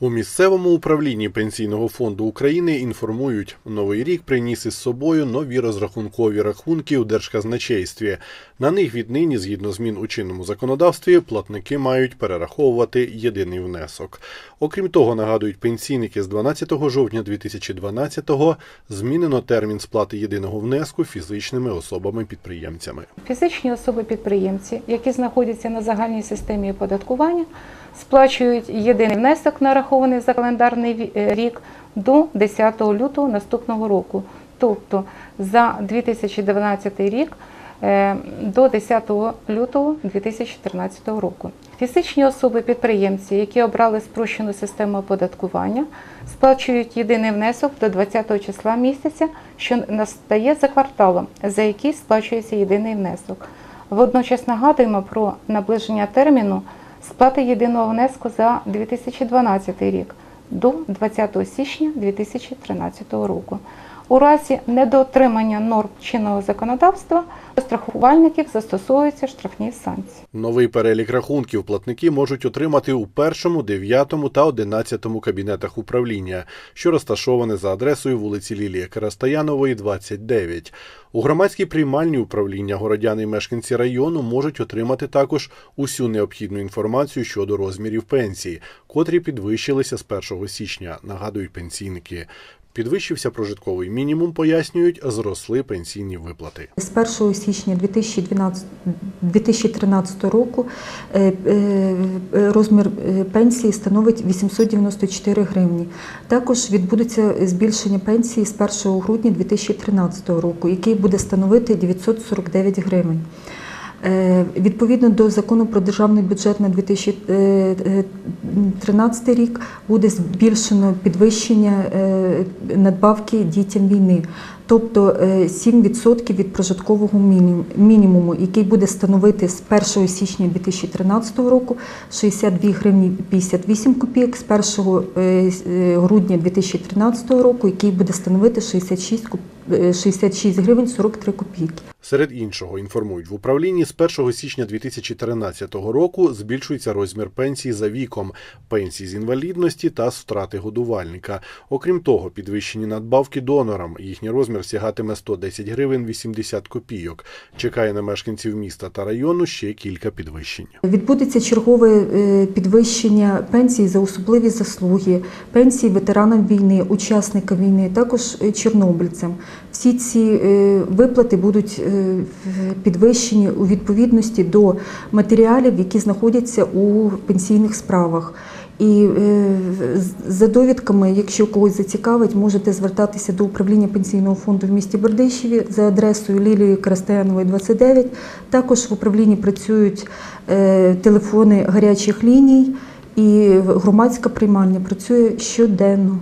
У місцевому управлінні Пенсійного фонду України інформують, новий рік приніс із собою нові розрахункові рахунки у держказначействі. На них віднині, згідно змін у чинному законодавстві, платники мають перераховувати єдиний внесок. Окрім того, нагадують пенсійники з 12 жовтня 2012-го змінено термін сплати єдиного внеску фізичними особами-підприємцями. Фізичні особи-підприємці, які знаходяться на загальній системі оподаткування, сплачують єдиний внесок, нарахований за календарний е, рік, до 10 лютого наступного року. Тобто за 2012 рік е, до 10 лютого 2013 року. Фізичні особи-підприємці, які обрали спрощену систему оподаткування, сплачують єдиний внесок до 20 числа місяця, що настає за кварталом, за який сплачується єдиний внесок. Водночас нагадуємо про наближення терміну сплати єдиного внеску за 2012 рік до 20 січня 2013 року. У разі недоотримання норм чинного законодавства до страхувальників застосовуються штрафні санкції. Новий перелік рахунків платники можуть отримати у першому, дев'ятому та одинадцятому кабінетах управління, що розташоване за адресою вулиці Лілії Карастаянової, 29. У громадській приймальні управління городяни і мешканці району можуть отримати також усю необхідну інформацію щодо розмірів пенсії, котрі підвищилися з 1 січня, нагадують пенсійники. Підвищився прожитковий мінімум, пояснюють, зросли пенсійні виплати. З 1 січня 2012, 2013 року е, е, розмір е, пенсії становить 894 гривні. Також відбудеться збільшення пенсії з 1 грудня 2013 року, який буде становити 949 гривень. Е, Відповідно до закону про державний бюджет на 2013 рік буде збільшено підвищення е, надбавки дітям війни, тобто е, 7% від прожиткового міні- мінімуму, який буде становити з 1 січня 2013 року 62 гривні 58 копійок, з 1 е, с- е, грудня 2013 року, який буде становити 66 коп- е, 66 гривень 43 копійки. Серед іншого інформують в управлінні з 1 січня 2013 року збільшується розмір пенсій за віком, пенсій з інвалідності та з втрати годувальника. Окрім того, підвищені надбавки донорам. Їхній розмір сягатиме 110 гривень 80 копійок. Чекає на мешканців міста та району ще кілька підвищень. Відбудеться чергове е, підвищення пенсій за особливі заслуги, пенсії ветеранам війни, учасникам війни, також е, чорнобильцям. Всі ці е, виплати будуть е, підвищені у відповідності до матеріалів, які знаходяться у пенсійних справах. І е, за довідками, якщо когось зацікавить, можете звертатися до управління пенсійного фонду в місті Бердичеві за адресою Лілії Крастаянової, 29. Також в управлінні працюють телефони гарячих ліній, і громадська приймальня працює щоденно.